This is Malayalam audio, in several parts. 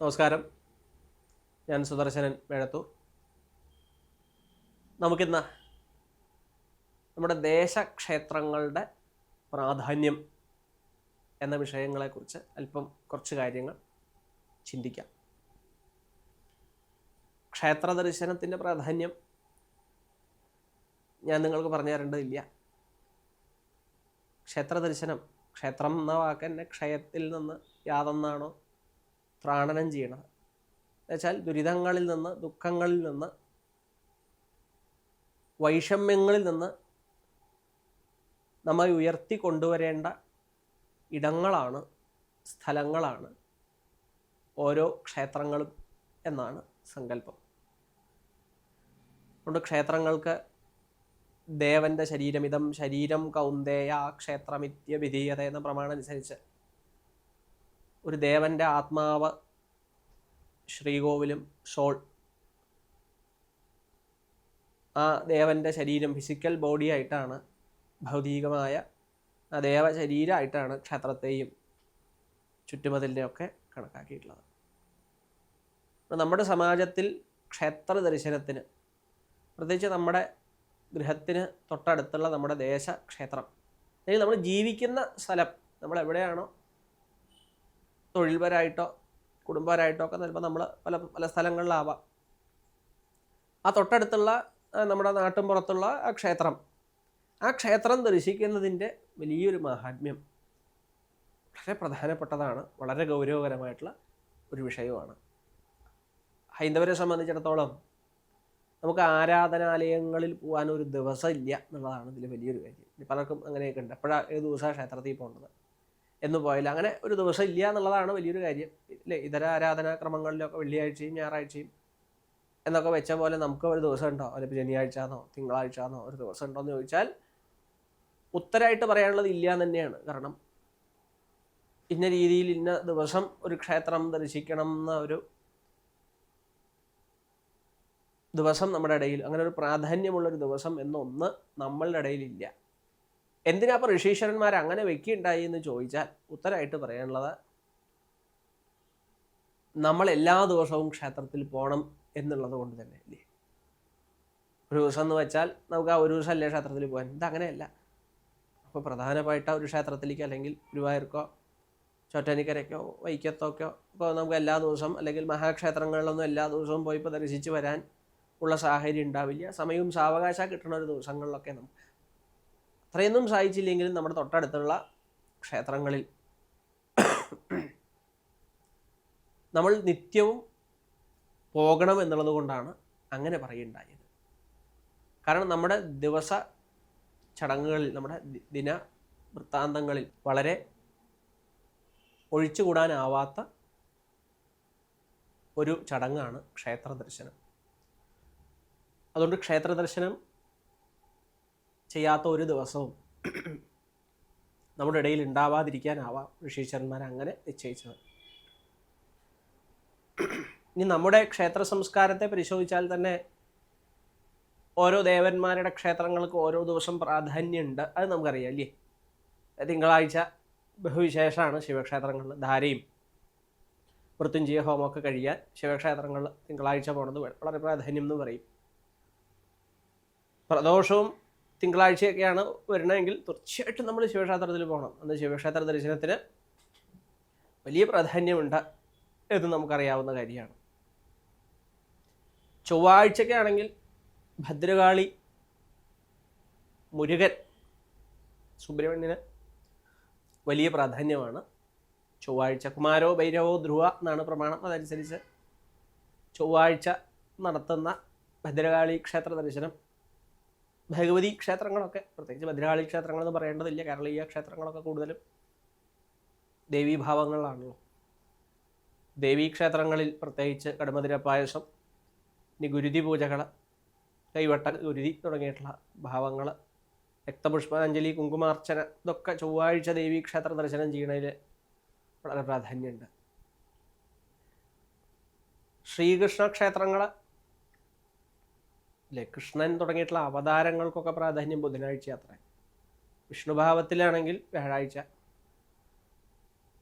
നമസ്കാരം. ഞാൻ സുദർശനൻ മേഴത്തൂർ നമുക്കിന്ന് നമ്മുടെ ദേശക്ഷേത്രങ്ങളുടെ പ്രാധാന്യം എന്ന വിഷയങ്ങളെക്കുറിച്ച് അല്പം കുറച്ച് കാര്യങ്ങൾ ചിന്തിക്കാം. ക്ഷേത്ര ദർശനത്തിന്റെ പ്രാധാന്യം ഞാൻ നിങ്ങൾക്ക് പറഞ്ഞു തരേണ്ടതില്ല. ക്ഷേത്ര ദർശനം ക്ഷേത്രം എന്ന വാക്ക് തന്നെ ക്ഷയത്തിൽ നിന്ന് യാതൊന്നാണോ ത്രാണനം ചെയ്യണത് എന്നുവെച്ചാൽ ദുരിതങ്ങളിൽ നിന്ന് ദുഃഖങ്ങളിൽ നിന്ന് വൈഷമ്യങ്ങളിൽ നിന്ന് നമ്മെ ഉയർത്തി കൊണ്ടുവരേണ്ട ഇടങ്ങളാണ് സ്ഥലങ്ങളാണ് ഓരോ ക്ഷേത്രങ്ങളും എന്നാണ് സങ്കല്പം. അതുകൊണ്ട് ക്ഷേത്രങ്ങൾക്ക് ദേവന്റെ ശരീരമിതം ശരീരം കൗന്ദേയ ക്ഷേത്രമിത്യ വിധീയത എന്ന പ്രമാണം അനുസരിച്ച് ഒരു ദേവന്റെ ആത്മാവ് ശ്രീകോവിലും ഷോൾ ആ ദേവന്റെ ശരീരം ഫിസിക്കൽ ബോഡി ആയിട്ടാണ് ഭൗതികമായ ആ ദേവ ശരീരമായിട്ടാണ് ക്ഷേത്രത്തെയും ചുറ്റുമതിലിനെയൊക്കെ കണക്കാക്കിയിട്ടുള്ളത്. നമ്മുടെ സമാജത്തിൽ ക്ഷേത്ര ദർശനത്തിന് പ്രത്യേകിച്ച് നമ്മുടെ ഗൃഹത്തിന് തൊട്ടടുത്തുള്ള നമ്മുടെ ദേശക്ഷേത്രം അല്ലെങ്കിൽ നമ്മൾ ജീവിക്കുന്ന സ്ഥലം നമ്മൾ എവിടെയാണോ തൊഴിൽപരമായിട്ടോ കുടുംബപരമായിട്ടോ ഒക്കെ ചിലപ്പോൾ നമ്മൾ പല പല സ്ഥലങ്ങളിലാവാം. ആ തൊട്ടടുത്തുള്ള നമ്മുടെ നാട്ടും പുറത്തുള്ള ആ ക്ഷേത്രം. ആ ക്ഷേത്രം ദർശിക്കുന്നതിന്റെ വലിയൊരു മഹാത്മ്യം വളരെ പ്രധാനപ്പെട്ടതാണ് വളരെ ഗൗരവകരമായിട്ടുള്ള ഒരു വിഷയമാണ്. ഹൈന്ദവരെ സംബന്ധിച്ചിടത്തോളം നമുക്ക് ആരാധനാലയങ്ങളിൽ പോകാൻ ഒരു ദിവസം ഇല്ല എന്നുള്ളതാണ് ഇതിൽ വലിയൊരു കാര്യം. പലർക്കും അങ്ങനെയൊക്കെ ഉണ്ട്. എപ്പോഴാണ് ഏത് ദിവസമാണ് ക്ഷേത്രത്തിൽ പോകേണ്ടത്? എന്ന് പോയാലും അങ്ങനെ ഒരു ദിവസം ഇല്ല എന്നുള്ളതാണ് വലിയൊരു കാര്യം. ഇല്ലേ? ഇതര ആരാധനാക്രമങ്ങളിലൊക്കെ വെള്ളിയാഴ്ചയും ഞായറാഴ്ചയും എന്നൊക്കെ വെച്ച പോലെ നമുക്ക് ഒരു ദിവസം ഉണ്ടോ? അല്ലെങ്കിൽ ശനിയാഴ്ച എന്നോ തിങ്കളാഴ്ച എന്നോ ഒരു ദിവസം ഉണ്ടോ എന്ന് ചോദിച്ചാൽ ഉത്തരമായിട്ട് പറയാനുള്ളത് ഇല്ല എന്ന് തന്നെയാണ്. കാരണം ഇന്ന രീതിയിൽ ഇന്ന ദിവസം ഒരു ക്ഷേത്രം ദർശിക്കണം എന്ന ഒരു ദിവസം നമ്മുടെ ഇടയിൽ അങ്ങനെ ഒരു പ്രാധാന്യമുള്ളൊരു ദിവസം എന്നൊന്ന് നമ്മളുടെ ഇടയിലില്ല എന്തിനാ അപ്പോൾ ഋഷീശ്വരന്മാർ അങ്ങനെ വെക്കുകയുണ്ടായി എന്ന് ചോദിച്ചാൽ ഉത്തരമായിട്ട് പറയാനുള്ളത് നമ്മൾ എല്ലാ ദിവസവും ക്ഷേത്രത്തിൽ പോകണം എന്നുള്ളത് കൊണ്ട് തന്നെ അല്ലേ? ഒരു ദിവസം എന്ന് വെച്ചാൽ നമുക്ക് ആ ഒരു ദിവസം അല്ലേ ക്ഷേത്രത്തിൽ പോകാൻ. ഇതങ്ങനെയല്ല അപ്പോൾ പ്രധാനമായിട്ട് ഒരു ക്ഷേത്രത്തിലേക്ക് അല്ലെങ്കിൽ ഗുരുവായൂർക്കോ ചോറ്റാനിക്കരയ്ക്കോ വൈക്കത്തോക്കോ ഇപ്പോൾ നമുക്ക് എല്ലാ ദിവസവും അല്ലെങ്കിൽ മഹാക്ഷേത്രങ്ങളിലൊന്നും എല്ലാ ദിവസവും പോയി ഇപ്പോൾ ദർശിച്ച് വരാൻ ഉള്ള സാഹചര്യം ഉണ്ടാവില്ല. സമയവും സാവകാശം കിട്ടുന്ന ഒരു ദിവസങ്ങളിലൊക്കെ നമുക്ക് അത്രയൊന്നും സാധിച്ചില്ലെങ്കിലും നമ്മുടെ തൊട്ടടുത്തുള്ള ക്ഷേത്രങ്ങളിൽ നമ്മൾ നിത്യവും പോകണം എന്നുള്ളത് കൊണ്ടാണ് അങ്ങനെ പറയുണ്ടായത് കാരണം നമ്മുടെ ദിവസ ചടങ്ങുകളിൽ നമ്മുടെ ദിന വൃത്താന്തങ്ങളിൽ വളരെ ഒഴിച്ചുകൂടാനാവാത്ത ഒരു ചടങ്ങാണ് ക്ഷേത്ര ദർശനം. അതുകൊണ്ട് ക്ഷേത്ര ദർശനം ചെയ്യാത്ത ഒരു ദിവസവും നമ്മുടെ ഇടയിൽ ഉണ്ടാവാതിരിക്കാനാവാം ഋഷീശ്വരന്മാർ അങ്ങനെ നിശ്ചയിച്ചത്. ഇനി നമ്മുടെ ക്ഷേത്ര സംസ്കാരത്തെ പരിശോധിച്ചാൽ തന്നെ ഓരോ ദേവന്മാരുടെ ക്ഷേത്രങ്ങൾക്ക് ഓരോ ദിവസം പ്രാധാന്യമുണ്ട്. അത് നമുക്കറിയാം അല്ലേ? തിങ്കളാഴ്ച ബഹുവിശേഷമാണ് ശിവക്ഷേത്രങ്ങളിൽ ധാരയും മൃത്യുഞ്ജയ ഹോമമൊക്കെ കഴിയാൻ ശിവക്ഷേത്രങ്ങളിൽ തിങ്കളാഴ്ച പോണത് വളരെ പ്രാധാന്യം എന്ന് പറയും. പ്രദോഷവും തിങ്കളാഴ്ചയൊക്കെയാണ് വരണമെങ്കിൽ തീർച്ചയായിട്ടും നമ്മൾ ശിവക്ഷേത്രത്തിൽ പോകണം. അന്ന് ശിവക്ഷേത്ര ദർശനത്തിന് വലിയ പ്രാധാന്യമുണ്ട് എന്ന് നമുക്കറിയാവുന്ന കാര്യമാണ്. ചൊവ്വാഴ്ചയ്ക്കാണെങ്കിൽ ഭദ്രകാളി മുരുകൻ സുബ്രഹ്മണ്യന് വലിയ പ്രാധാന്യമാണ്. ചൊവ്വാഴ്ച കുമാരോ ഭൈരവോ ധ്രുവ എന്നാണ് പ്രമാണം അതനുസരിച്ച് ചൊവ്വാഴ്ച നടത്തുന്ന ഭദ്രകാളി ക്ഷേത്ര ദർശനം ഭഗവതി ക്ഷേത്രങ്ങളൊക്കെ പ്രത്യേകിച്ച് ഭദ്രകാളി ക്ഷേത്രങ്ങളെന്ന് പറയേണ്ടതില്ല. കേരളീയ ക്ഷേത്രങ്ങളൊക്കെ കൂടുതലും ദേവീഭാവങ്ങളിലാണല്ലോ ദേവീക്ഷേത്രങ്ങളിൽ പ്രത്യേകിച്ച് കടമതിര പായസം ഇനി ഗുരുതി പൂജകൾ കൈവട്ട ഗുരുതി തുടങ്ങിയിട്ടുള്ള ഭാവങ്ങൾ രക്തപുഷ്പാഞ്ജലി കുങ്കുമാർച്ചന ഇതൊക്കെ ചൊവ്വാഴ്ച ദേവീക്ഷേത്ര ദർശനം ചെയ്യണതിൽ വളരെ പ്രാധാന്യമുണ്ട്. ശ്രീകൃഷ്ണ ക്ഷേത്രങ്ങൾ അല്ലേ കൃഷ്ണൻ തുടങ്ങിയിട്ടുള്ള അവതാരങ്ങൾക്കൊക്കെ പ്രാധാന്യം ബുധനാഴ്ച അത്ര വിഷ്ണുഭാവത്തിലാണെങ്കിൽ വ്യാഴാഴ്ച.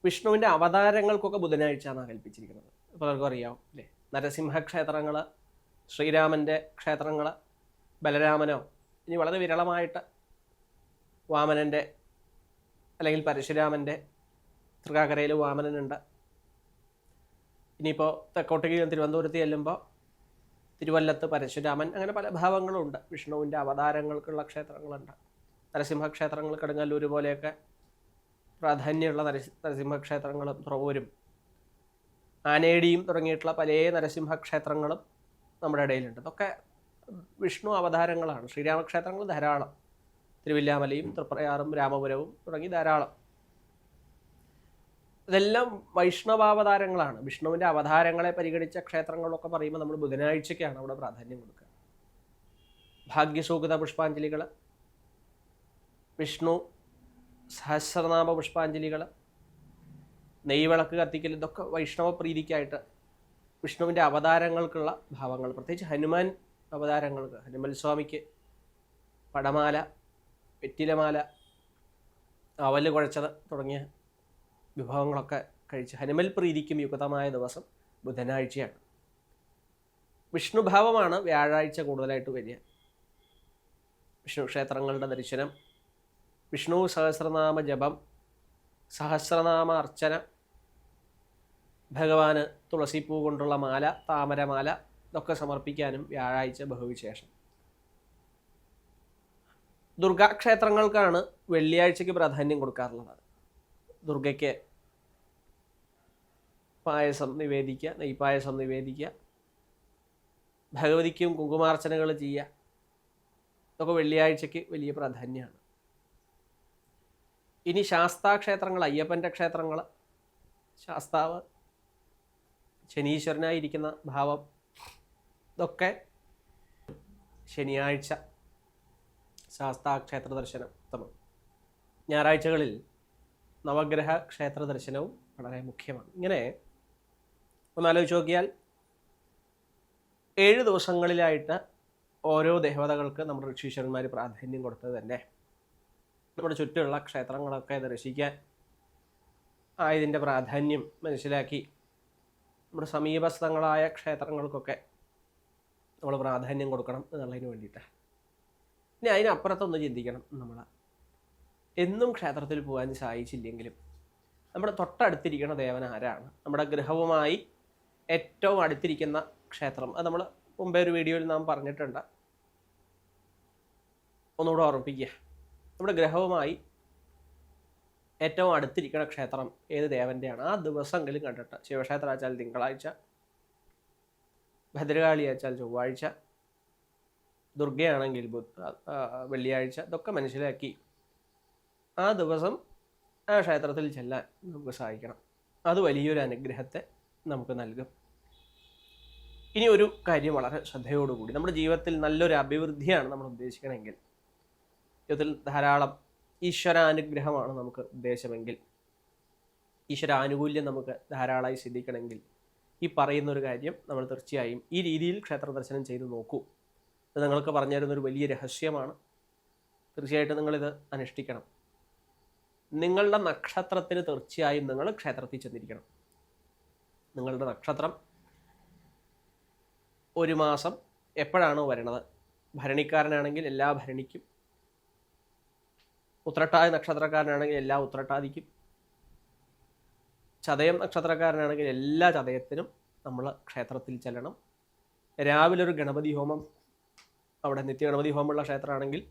വിഷ്ണുവിന്റെ അവതാരങ്ങൾക്കൊക്കെ ബുധനാഴ്ച എന്നാണ് കൽപ്പിച്ചിരിക്കുന്നത്. പലർക്കും അറിയാവും അല്ലേ? നരസിംഹ ക്ഷേത്രങ്ങൾ ശ്രീരാമന്റെ ക്ഷേത്രങ്ങൾ ബലരാമനോ ഇനി വളരെ വിരളമായിട്ട് വാമനന്റെ അല്ലെങ്കിൽ പരശുരാമന്റെ തൃക്കാക്കരയിൽ വാമനനുണ്ട്. ഇനിയിപ്പോൾ തെക്കോട്ടേക്ക് തിരുവനന്തപുരത്ത് ചെല്ലുമ്പോൾ തിരുവല്ലത്ത് പരശുരാമൻ അങ്ങനെ പല ഭാവങ്ങളും ഉണ്ട് വിഷ്ണുവിന്റെ അവതാരങ്ങൾക്കുള്ള ക്ഷേത്രങ്ങളുണ്ട്. നരസിംഹ ക്ഷേത്രങ്ങൾ കടുങ്ങല്ലൂർ പോലെയൊക്കെ പ്രാധാന്യമുള്ള നരസി നരസിംഹക്ഷേത്രങ്ങളും തുറവൂരും ആനേടിയും തുടങ്ങിയിട്ടുള്ള പല നരസിംഹക്ഷേത്രങ്ങളും നമ്മുടെ ഇടയിലുണ്ട്. ഇതൊക്കെ വിഷ്ണു അവതാരങ്ങളാണ്. ശ്രീരാമക്ഷേത്രങ്ങൾ ധാരാളം. തിരുവില്ലാമലയും തൃപ്രയാറും രാമപുരവും തുടങ്ങി ധാരാളം. ഇതെല്ലാം വൈഷ്ണവാവതാരങ്ങളാണ്. വിഷ്ണുവിന്റെ അവതാരങ്ങളെ പരിഗണിച്ച ക്ഷേത്രങ്ങളൊക്കെ പറയുമ്പോൾ നമ്മൾ ബുധനാഴ്ചയ്ക്കാണ് അവിടെ പ്രാധാന്യം കൊടുക്കുക. ഭാഗ്യസൂകത പുഷ്പാഞ്ജലികൾ വിഷ്ണു സഹസ്രനാമ പുഷ്പാഞ്ജലികൾ നെയ്വിളക്ക് കത്തിക്കൽ ഇതൊക്കെ വൈഷ്ണവ പ്രീതിക്കായിട്ട് വിഷ്ണുവിന്റെ അവതാരങ്ങൾക്കുള്ള ഭാവങ്ങൾ. പ്രത്യേകിച്ച് ഹനുമാൻ അവതാരങ്ങൾക്ക് ഹനുമൽ സ്വാമിക്ക് പടമാല വെറ്റിലമാല അവൽ കുഴച്ചത് തുടങ്ങിയ വിഭവങ്ങളൊക്കെ കഴിച്ച് ഹനുമൽ പ്രീതിക്കും യുക്തമായ ദിവസം ബുധനാഴ്ചയാണ്. വിഷ്ണുഭാവമാണ് വ്യാഴാഴ്ച കൂടുതലായിട്ട് വരിക. വിഷ്ണു ക്ഷേത്രങ്ങളുടെ ദർശനം വിഷ്ണു സഹസ്രനാമ ജപം സഹസ്രനാമ അർച്ചന ഭഗവാന് തുളസിപ്പൂ കൊണ്ടുള്ള മാല താമരമാല ഇതൊക്കെ സമർപ്പിക്കാനും വ്യാഴാഴ്ച ബഹുവിശേഷം. ദുർഗാക്ഷേത്രങ്ങൾക്കാണ് വെള്ളിയാഴ്ചയ്ക്ക് പ്രാധാന്യം കൊടുക്കാറുള്ളത്. ദുർഗയ്ക്ക് പായസം നിവേദിക്കുക നെയ്പായസം നിവേദിക്കുക. ഭഗവതിക്കും കുങ്കുമാർച്ചനകൾ ചെയ്യുക. ഇതൊക്കെ വെള്ളിയാഴ്ചയ്ക്ക് വലിയ പ്രാധാന്യമാണ്. ഇനി ശാസ്താക്ഷേത്രങ്ങൾ അയ്യപ്പന്റെ ക്ഷേത്രങ്ങൾ ശാസ്താവ് ശനീശ്വരനായിരിക്കുന്ന ഭാവം ഇതൊക്കെ ശനിയാഴ്ച ശാസ്താക്ഷേത്ര ദർശനം ഉത്തമം. ഞായറാഴ്ചകളിൽ നവഗ്രഹ ക്ഷേത്ര ദർശനവും വളരെ മുഖ്യമാണ്. ഇങ്ങനെ ഒന്നാലോചിച്ച് നോക്കിയാൽ ഏഴ് ദിവസങ്ങളിലായിട്ട് ഓരോ ദേവതകൾക്ക് നമ്മുടെ ഋഷീശ്വരന്മാർ പ്രാധാന്യം കൊടുത്തത് തന്നെ. നമ്മുടെ ചുറ്റുമുള്ള ക്ഷേത്രങ്ങളൊക്കെ ദർശിക്കാൻ ആയതിന്റെ പ്രാധാന്യം മനസ്സിലാക്കി. നമ്മുടെ സമീപസ്ഥങ്ങളായ ക്ഷേത്രങ്ങൾക്കൊക്കെ നമ്മൾ പ്രാധാന്യം കൊടുക്കണം എന്നുള്ളതിന് വേണ്ടിയിട്ടാണ്. ഇനി അതിനപ്പുറത്തൊന്ന് ചിന്തിക്കണം നമ്മൾ. എന്നും ക്ഷേത്രത്തിൽ പോകാൻ സാധിച്ചില്ലെങ്കിലും നമ്മുടെ തൊട്ടടുത്തിരിക്കുന്ന ദേവൻ ആരാണ്? നമ്മുടെ ഗൃഹവുമായി ഏറ്റവും അടുത്തിരിക്കുന്ന ക്ഷേത്രം. അത് നമ്മൾ മുമ്പേ ഒരു വീഡിയോയിൽ നാം പറഞ്ഞിട്ടുണ്ട്. ഒന്നുകൂടെ ഓർമ്മിപ്പിക്കുക. നമ്മുടെ ഗ്രഹവുമായി ഏറ്റവും അടുത്തിരിക്കുന്ന ക്ഷേത്രം ഏത് ദേവന്റെയാണ് ആ ദിവസമെങ്കിലും കണ്ടിട്ട്. ശിവക്ഷേത്രം ആച്ചാൽ തിങ്കളാഴ്ച ഭദ്രകാളി ആച്ചാൽ ചൊവ്വാഴ്ച ദുർഗയാണെങ്കിൽ വെള്ളിയാഴ്ച ഇതൊക്കെ മനസ്സിലാക്കി ആ ദിവസം ആ ക്ഷേത്രത്തിൽ ചെല്ലാൻ നമുക്ക് സഹായിക്കണം അത് വലിയൊരു അനുഗ്രഹത്തെ നമുക്ക് നൽകും. ഇനി ഒരു കാര്യം വളരെ ശ്രദ്ധയോടുകൂടി. നമ്മുടെ ജീവിതത്തിൽ നല്ലൊരു അഭിവൃദ്ധിയാണ് നമ്മൾ ഉദ്ദേശിക്കണമെങ്കിൽ. ജീവിതത്തിൽ ധാരാളം ഈശ്വരാനുഗ്രഹമാണ് നമുക്ക് ഉദ്ദേശമെങ്കിൽ. ഈശ്വരാനുകൂല്യം നമുക്ക് ധാരാളമായി സിദ്ധിക്കണമെങ്കിൽ ഈ പറയുന്ന ഒരു കാര്യം നമ്മൾ തീർച്ചയായും ഈ രീതിയിൽ ക്ഷേത്ര ദർശനം ചെയ്ത് നോക്കൂ. ഇത് നിങ്ങൾക്ക് പറഞ്ഞു തരുന്നൊരു വലിയ രഹസ്യമാണ്. തീർച്ചയായിട്ടും നിങ്ങളിത് അനുഷ്ഠിക്കണം. നിങ്ങളുടെ നക്ഷത്രത്തിന് തീർച്ചയായും നിങ്ങൾ ക്ഷേത്രത്തിൽ ചെന്നിരിക്കണം. നിങ്ങളുടെ നക്ഷത്രം ഒരു മാസം എപ്പോഴാണോ വരണത്? ഭരണിക്കാരനാണെങ്കിൽ എല്ലാ ഭരണിക്കും. ഉത്രട്ടാതി നക്ഷത്രക്കാരനാണെങ്കിൽ എല്ലാ ഉത്രട്ടാതിക്കും. ചതയം നക്ഷത്രക്കാരനാണെങ്കിൽ എല്ലാ ചതയത്തിനും നമ്മൾ ക്ഷേത്രത്തിൽ ചെല്ലണം. രാവിലെ ഒരു ഗണപതി ഹോമം. അവിടെ നിത്യ ഗണപതി ഹോമമുള്ള ക്ഷേത്രമാണെങ്കിൽ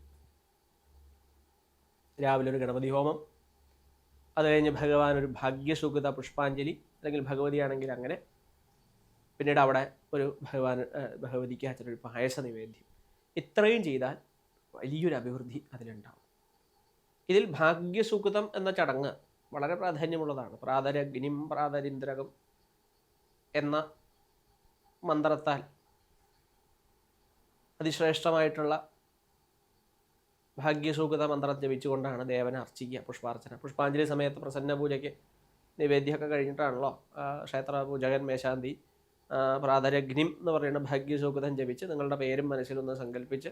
രാവിലെ ഒരു ഗണപതി ഹോമം. അത് കഴിഞ്ഞ് ഭഗവാൻ ഒരു ഭാഗ്യസുഖിത പുഷ്പാഞ്ജലി. അല്ലെങ്കിൽ ഭഗവതി ആണെങ്കിൽ അങ്ങനെ പിന്നീട് അവിടെ ഒരു ഭഗവാൻ ഭഗവതിക്ക് അച്ഛനൊരു പായസ നിവേദ്യം. ഇത്രയും ചെയ്താൽ വലിയൊരു അഭിവൃദ്ധി അതിലുണ്ടാവും. ഇതിൽ ഭാഗ്യസുഖിതം എന്ന ചടങ്ങ് വളരെ പ്രാധാന്യമുള്ളതാണ്. പ്രാതരഗ്നിം പ്രാതരിന്ദ്രകം എന്ന മന്ത്രത്താൽ അതിശ്രേഷ്ഠമായിട്ടുള്ള ഭാഗ്യസൂക്ത മന്ത്രം ജപിച്ചുകൊണ്ടാണ് ദേവനെ അർച്ചിക്കുക പുഷ്പാർച്ചന. പുഷ്പാഞ്ജലി സമയത്ത് പ്രസന്ന പൂജയ്ക്ക് നിവേദ്യമൊക്കെ കഴിഞ്ഞിട്ടാണല്ലോ ക്ഷേത്ര പൂജകൻ മേശാന്തി പ്രാതരഗ്നിം എന്ന് പറയുന്ന ഭാഗ്യസൂക്തം ജപിച്ച് നിങ്ങളുടെ പേരും മനസ്സിലൊന്ന് സങ്കല്പിച്ച്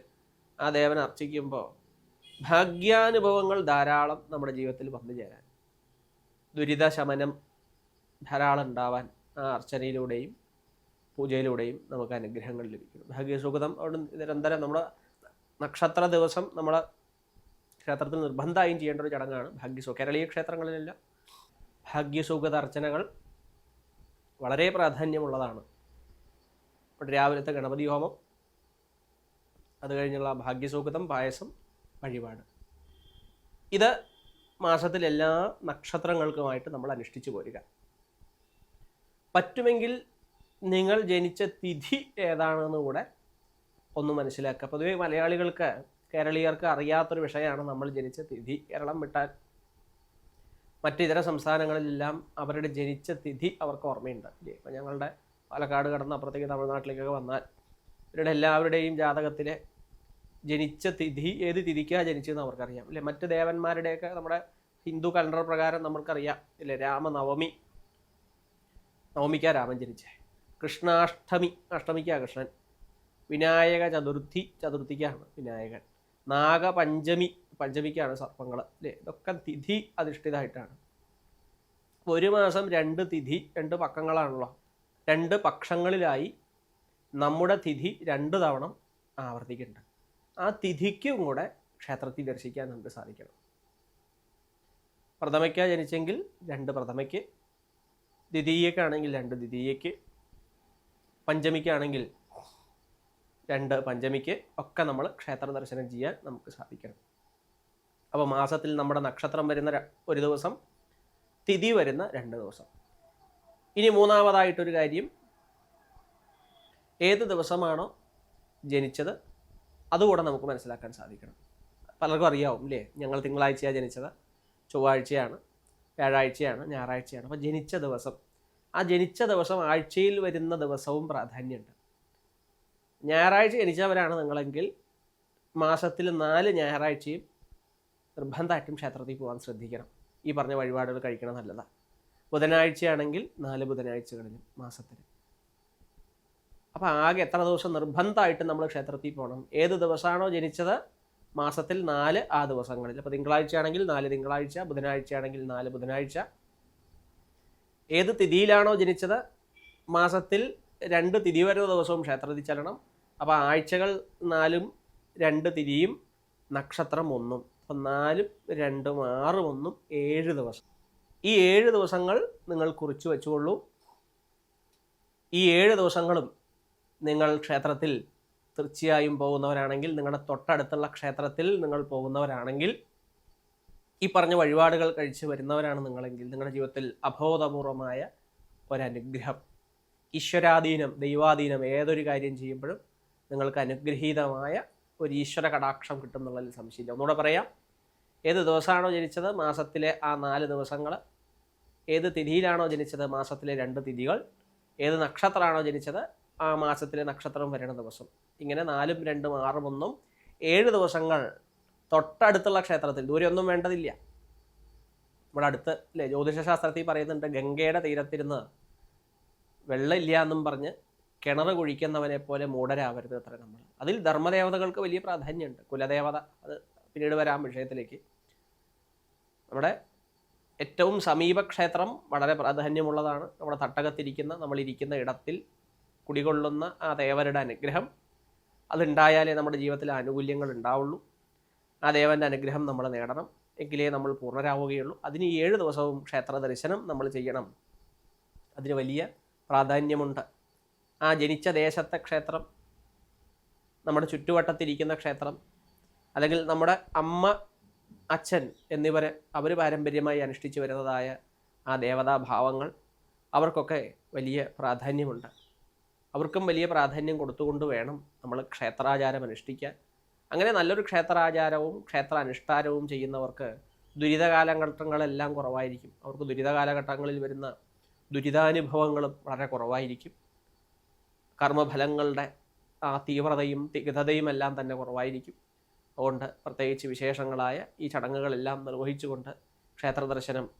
ആ ദേവനെ അർച്ചിക്കുമ്പോൾ ഭാഗ്യാനുഭവങ്ങൾ ധാരാളം നമ്മുടെ ജീവിതത്തിൽ വന്നു ചേരാൻ. ദുരിത ശമനം ധാരാളം ഉണ്ടാവാൻ ആ അർച്ചനയിലൂടെയും പൂജയിലൂടെയും നമുക്ക് അനുഗ്രഹങ്ങൾ ലഭിക്കുന്നു. ഭാഗ്യസുഗതം അവിടെ നിരന്തരം നമ്മുടെ നക്ഷത്ര ദിവസം നമ്മുടെ ക്ഷേത്രത്തിൽ നിർബന്ധമായും ചെയ്യേണ്ട ഒരു ചടങ്ങാണ് ഭാഗ്യസു കേരളീയ ക്ഷേത്രങ്ങളിലെല്ലാം ഭാഗ്യസുഗത അർച്ചനകൾ വളരെ പ്രാധാന്യമുള്ളതാണ്. ഇപ്പോൾ രാവിലത്തെ ഗണപതി ഹോമം അത് കഴിഞ്ഞുള്ള ഭാഗ്യസൂക്തം പായസം വഴിപാട്. ഇത് മാസത്തിലെല്ലാ നക്ഷത്രങ്ങൾക്കുമായിട്ട് നമ്മൾ അനുഷ്ഠിച്ചു പോരുക. പറ്റുമെങ്കിൽ നിങ്ങൾ ജനിച്ച തിഥി ഏതാണെന്ന് കൂടെ ഒന്ന് മനസ്സിലാക്കുക. പൊതുവെ മലയാളികൾക്ക് കേരളീയർക്ക് അറിയാത്തൊരു വിഷയമാണ് നമ്മൾ ജനിച്ച തിഥി. കേരളം വിട്ടാൽ മറ്റിതര സംസ്ഥാനങ്ങളിലെല്ലാം അവരുടെ ജനിച്ച തിഥി അവർക്ക് ഓർമ്മയുണ്ട്. ഇല്ലേ? ഇപ്പം ഞങ്ങളുടെ പാലക്കാട് കടന്ന് അപ്പുറത്തേക്ക് തമിഴ്നാട്ടിലേക്കൊക്കെ വന്നാൽ ഇവരുടെ എല്ലാവരുടെയും ജാതകത്തിലെ ജനിച്ച തിഥി ഏത് തിഥിക്കാണ് ജനിച്ചതെന്ന് അവർക്കറിയാം. അല്ലെ മറ്റ് ദേവന്മാരുടെയൊക്കെ നമ്മുടെ ഹിന്ദു കലണ്ടർ പ്രകാരം നമ്മൾക്കറിയാം ഇല്ലേ? രാമനവമി. നവമിക്കാ രാമൻ ജനിച്ചേ. കൃഷ്ണാഷ്ടമി. അഷ്ടമിക്കാ കൃഷ്ണൻ. വിനായക ചതുർത്ഥി ചതുർത്ഥിക്കാണ് വിനായകൻ. നാഗപഞ്ചമി പഞ്ചമിക്കാണ് സർപ്പങ്ങൾ അല്ലേ ഇതൊക്കെ തിഥി അധിഷ്ഠിതമായിട്ടാണ്. ഒരു മാസം രണ്ട് തിഥി രണ്ട് പക്കങ്ങളാണല്ലോ. രണ്ട് പക്ഷങ്ങളിലായി നമ്മുടെ തിഥി രണ്ട് തവണ ആവർത്തിക്കുന്നുണ്ട്. ആ തിഥിക്കും കൂടെ ക്ഷേത്രത്തിൽ ദർശിക്കാൻ നമുക്ക് സാധിക്കണം. പ്രഥമയ്ക്ക ജനിച്ചെങ്കിൽ രണ്ട് പ്രഥമയ്ക്ക് ദ്വിതീയക്കാണെങ്കിൽ രണ്ട് ദ്വിതീയക്ക് പഞ്ചമിക്കാണെങ്കിൽ രണ്ട് പഞ്ചമിക്ക് ഒക്കെ നമ്മൾ ക്ഷേത്ര ദർശനം ചെയ്യാൻ നമുക്ക് സാധിക്കണം. അപ്പോൾ മാസത്തിൽ നമ്മുടെ നക്ഷത്രം വരുന്ന ഒരു ദിവസം തിഥി വരുന്ന രണ്ട് ദിവസം. ഇനി മൂന്നാമതായിട്ടൊരു കാര്യം ഏത് ദിവസമാണോ ജനിച്ചത് അതുകൂടെ നമുക്ക് മനസ്സിലാക്കാൻ സാധിക്കണം. പലർക്കും അറിയാവും അല്ലേ ഞങ്ങൾ തിങ്കളാഴ്ചയാണ് ജനിച്ചത്. ചൊവ്വാഴ്ചയാണ് വ്യാഴാഴ്ചയാണ് ഞായറാഴ്ചയാണ്. അപ്പോൾ ജനിച്ച ദിവസം. ആ ജനിച്ച ദിവസം ആഴ്ചയിൽ വരുന്ന ദിവസവും പ്രാധാന്യമുണ്ട്. ഞായറാഴ്ച ജനിച്ചവരാണ് നിങ്ങളെങ്കിൽ മാസത്തിൽ നാല് ഞായറാഴ്ചയും നിർബന്ധമായിട്ടും ക്ഷേത്രത്തിൽ പോകാൻ ശ്രദ്ധിക്കണം. ഈ പറഞ്ഞ വഴിപാടുകൾ കഴിക്കണം നല്ലതാണ് ബുധനാഴ്ചയാണെങ്കിൽ നാല് ബുധനാഴ്ചകളിലും മാസത്തിൽ അപ്പോൾ ആകെ എത്ര ദിവസം നിർബന്ധമായിട്ടും നമ്മൾ ക്ഷേത്രത്തിൽ പോകണം ഏത് ദിവസമാണോ ജനിച്ചത്? മാസത്തിൽ നാല് ആ ദിവസങ്ങളിൽ. അപ്പോൾ തിങ്കളാഴ്ചയാണെങ്കിൽ നാല് തിങ്കളാഴ്ച ബുധനാഴ്ചയാണെങ്കിൽ നാല് ബുധനാഴ്ച. ഏത് തിഥിയിലാണോ ജനിച്ചത്? മാസത്തിൽ രണ്ട് തിഥി വരുന്ന ദിവസവും ക്ഷേത്രത്തിൽ ചെല്ലണം. അപ്പോൾ ആഴ്ചകൾ നാലും രണ്ട് തിരിയും നക്ഷത്രം ഒന്നും. അപ്പം നാലും രണ്ടും ആറും ഒന്നും ഏഴ് ദിവസം. ഈ ഏഴ് ദിവസങ്ങൾ നിങ്ങൾ കുറിച്ചു വെച്ചുകൊള്ളൂ. ഈ ഏഴ് ദിവസങ്ങളും നിങ്ങൾ ക്ഷേത്രത്തിൽ തീർച്ചയായും പോകുന്നവരാണെങ്കിൽ നിങ്ങളുടെ തൊട്ടടുത്തുള്ള ക്ഷേത്രത്തിൽ നിങ്ങൾ പോകുന്നവരാണെങ്കിൽ ഈ പറഞ്ഞ വഴിപാടുകൾ കഴിച്ച് വരുന്നവരാണ് നിങ്ങളെങ്കിൽ നിങ്ങളുടെ ജീവിതത്തിൽ അബോധപൂർവമായ ഒരനുഗ്രഹം. ഈശ്വരാധീനം ദൈവാധീനം ഏതൊരു കാര്യം ചെയ്യുമ്പോഴും നിങ്ങൾക്ക് അനുഗ്രഹീതമായ ഒരു ഈശ്വര കടാക്ഷം കിട്ടും എന്നുള്ളതിൽ സംശയമില്ല. ഒന്നുകൂടെ പറയാം. ഏത് ദിവസമാണോ ജനിച്ചത്? മാസത്തിലെ ആ നാല് ദിവസങ്ങൾ ഏത് തിഥിയിലാണോ ജനിച്ചത്? മാസത്തിലെ രണ്ട് തിഥികൾ. ഏത് നക്ഷത്രമാണോ ജനിച്ചത്? ആ മാസത്തിലെ നക്ഷത്രം വരുന്ന ദിവസം. ഇങ്ങനെ നാലും രണ്ടും ആറും ഒന്നും ഏഴ് ദിവസങ്ങൾ തൊട്ടടുത്തുള്ള ക്ഷേത്രത്തിൽ. ദൂരെയൊന്നും വേണ്ടതില്ല. ഇവിടെ അടുത്ത് അല്ലേ? ജ്യോതിഷശാസ്ത്രത്തിൽ പറയുന്നുണ്ട് ഗംഗയുടെ തീരത്തിരുന്ന് വെള്ളമില്ല എന്നും പറഞ്ഞ് കിണർ കുഴിക്കുന്നവനെ പോലെ മൂടരാവരുത് അത്ര നമ്മൾ. അതിൽ ധർമ്മദേവതകൾക്ക് വലിയ പ്രാധാന്യമുണ്ട്. കുലദേവത അത് പിന്നീട് വരാം വിഷയത്തിലേക്ക്. നമ്മുടെ ഏറ്റവും സമീപ ക്ഷേത്രം വളരെ പ്രാധാന്യമുള്ളതാണ്. നമ്മുടെ തട്ടകത്തിരിക്കുന്ന നമ്മളിരിക്കുന്ന ഇടത്തിൽ കുടികൊള്ളുന്ന ആ ദേവരുടെ അനുഗ്രഹം. അതുണ്ടായാലേ നമ്മുടെ ജീവിതത്തിൽ ആനുകൂല്യങ്ങൾ ഉണ്ടാവുള്ളൂ. ആ ദേവന്റെ അനുഗ്രഹം നമ്മൾ നേടണം. എങ്കിലേ നമ്മൾ പൂർണരാവുകയുള്ളൂ. അതിന് ഏഴ് ദിവസവും ക്ഷേത്ര ദർശനം നമ്മൾ ചെയ്യണം. അതിന് വലിയ പ്രാധാന്യമുണ്ട്. ആ ജനിച്ച ദേശത്തെ ക്ഷേത്രം നമ്മുടെ ചുറ്റുവട്ടത്തിരിക്കുന്ന ക്ഷേത്രം അല്ലെങ്കിൽ നമ്മുടെ അമ്മ അച്ഛൻ എന്നിവരെ അവർ പാരമ്പര്യമായി അനുഷ്ഠിച്ചു വരുന്നതായ ആ ദേവതാഭാവങ്ങൾ അവർക്കൊക്കെ വലിയ പ്രാധാന്യമുണ്ട്. അവർക്കും വലിയ പ്രാധാന്യം കൊടുത്തുകൊണ്ട് വേണം നമ്മൾ ക്ഷേത്രാചാരം അനുഷ്ഠിക്കാൻ. അങ്ങനെ നല്ലൊരു ക്ഷേത്രാചാരവും ക്ഷേത്ര അനുഷ്ഠാനവും ചെയ്യുന്നവർക്ക് ദുരിതകാലഘട്ടങ്ങളെല്ലാം കുറവായിരിക്കും. അവർക്ക് ദുരിതകാലഘട്ടങ്ങളിൽ വരുന്ന ദുരിതാനുഭവങ്ങളും വളരെ കുറവായിരിക്കും. കർമ്മഫലങ്ങളുടെ ആ തീവ്രതയും തികതയും എല്ലാം തന്നെ കുറവായിരിക്കും. അതുകൊണ്ട് പ്രത്യേകിച്ച് വിശേഷങ്ങളായ ഈ ചടങ്ങുകളെല്ലാം നിർവഹിച്ചുകൊണ്ട് ക്ഷേത്ര ദർശനം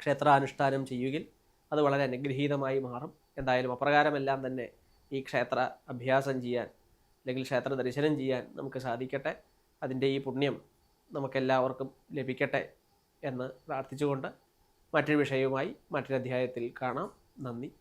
ക്ഷേത്രാനുഷ്ഠാനം ചെയ്യുകിൽ അത് വളരെ അനുഗ്രഹീതമായി മാറും. എന്തായാലും അപ്രകാരമെല്ലാം തന്നെ ഈ ക്ഷേത്ര അഭ്യാസം ചെയ്യാൻ അല്ലെങ്കിൽ ക്ഷേത്ര ദർശനം ചെയ്യാൻ നമുക്ക് സാധിക്കട്ടെ. അതിന്റെ ഈ പുണ്യം നമുക്കെല്ലാവർക്കും ലഭിക്കട്ടെ എന്ന് പ്രാർത്ഥിച്ചുകൊണ്ട് മറ്റൊരു വിഷയവുമായി മറ്റൊരു അധ്യായത്തിൽ കാണാം. നന്ദി.